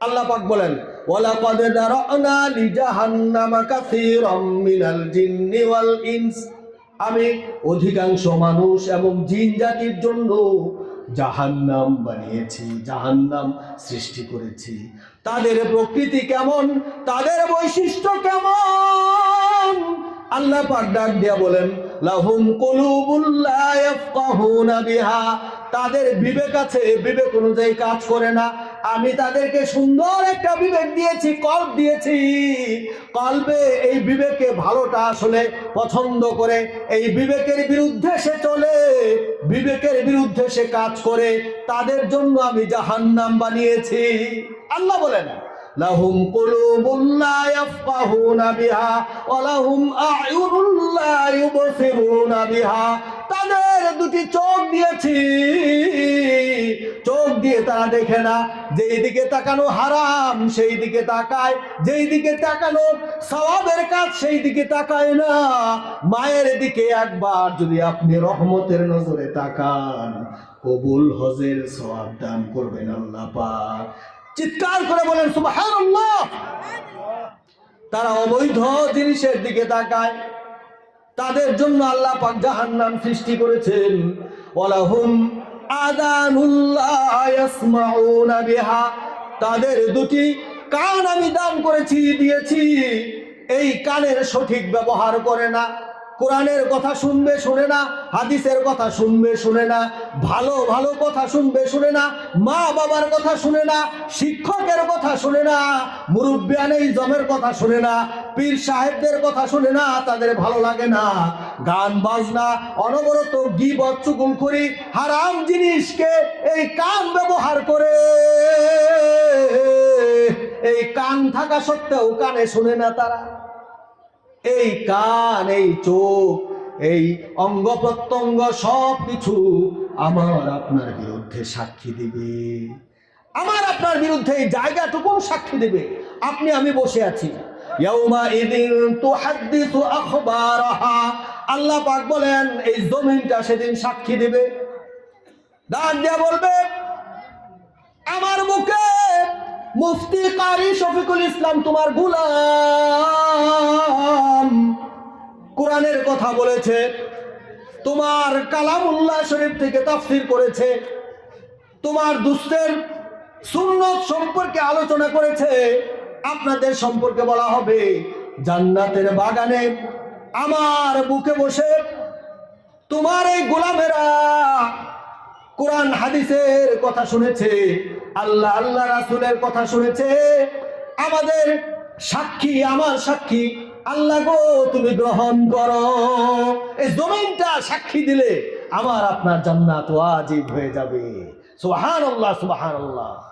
আল্লাহ পাক বলেন, ওয়ালাকাদ দারানা লিজাহান্নামা কাসীরাম মিনাল জিন্নি ওয়াল ইনস। আমি অধিকাংশ মানুষ এবং জিন জাতির জন্য জাহান্নাম বানিয়েছি, জাহান্নাম সৃষ্টি করেছি। তাদের প্রকৃতি কেমন? তাদের বৈশিষ্ট্য কেমন? আল্লাহ পাক ডাক দিয়া বলেন, লাহুম কুলুবুল লা ইয়াফকাহুনা বিহা। তাদের বিবেক আছে, বিবেক অনুযায়ী কাজ করে না। আমি তাদেরকে সুন্দর একটা বিবেক দিয়েছি, কল্প দিয়েছি। কল্পে এই বিবেকে ভালোটা আসলে পছন্দ করে। এই বিবেকের বিরুদ্ধে সে চলে, বিবেকের বিরুদ্ধে সে কাজ করে। তাদের জন্য আমি জাহান্নাম বানিয়েছি। আল্লাহ বলেন। লাহুম কুলুবুল লা ইয়াফকাহুনা বিহা ওয়া লাহুম আ'য়ুনুল লা ইউবসিরুনা তাদের দুটি চোখ দিয়েছি। চোখ দিয়ে তারা দেখে না, যেই দিকে তাকানো হারাম, সেই দিকে তাকায়। যেই দিকে তাকানো সওয়াবের কাজ, সেই দিকে তাকায় না। মায়ের দিকে একবার যদি আপনি রহমতের নজরে তাকান, কবুল হজের সওয়াব দান করবেন আল্লাহ চিৎকার করে বলেন, সুবহানাল্লাহ! তারা অবৈধ জিনিসের দিকে তাকায়। তাদের জন্য আল্লাহ পাক জাহান্নাম সৃষ্টি করেছেন। ওয়ালাহুম আদানুল্লাহ ইয়াসমাউনা বিহা। তাদের দুটি কান আমি দান করেছি, দিয়েছি। এই কানের সঠিক ব্যবহার করে না। কোরআনের কথা শুনবে, শুনে না, হাদিসের কথা শুনবে, শুনে না, ভালো ভালো কথা শুনবে, শুনে না, মা বাবার কথা শুনে না, শিক্ষকের কথা শুনে না মুরব্বিয়ান জমের কথা শুনে না, পীর সাহেবদের কথা শুনে না, তাদের ভালো লাগে না। গান, বাজনা, অনবরত গিবত চুকুল করি হারাম জিনিসকে এই কান ব্যবহার করে। এই কান থাকা সত্ত্বেও কানে শুনে না তারা। এই কান, এই চোখ, এই অঙ্গ প্রত্যঙ্গ সব কিছু আমার আপনার বিরুদ্ধে সাক্ষী দিবে। আমার আপনার বিরুদ্ধে এই জায়গাটুকু সাক্ষী দেবে। আপনি, আমি বসে আছি। আল্লাহ পাক বলেন, এই জমিনটা সেদিন সাক্ষী দেবে। ডাক দিয়া বলবে, আমার মুখে মুফতি কারি শফিকুল ইসলাম তোমার গুলাম। কোরআনের কথা বলেছে, তোমার কালামুল্লাহ শরীফ থেকে তাফসির করেছে, তোমার দুস্থের সুন্নত সম্পর্কে আলোচনা করেছে, আপনাদের সম্পর্কে বলা হবে, জান্নাতের বাগানে আমার বুকে বসে তোমার এই গোলামেরা কোরআন, হাদিসের কথা শুনেছে। আল্লাহ আল্লাহ রাসুলের কথা শুনেছে। আমাদের সাক্ষী, আমার সাক্ষী, আল্লাহ গো, তুমি গ্রহণ করো। এই জমিনটা সাক্ষী দিলে আমার আপনার জান্নাত ওয়াজিব হয়ে যাবে। সুবহানাল্লাহ সুবহানাল্লাহ।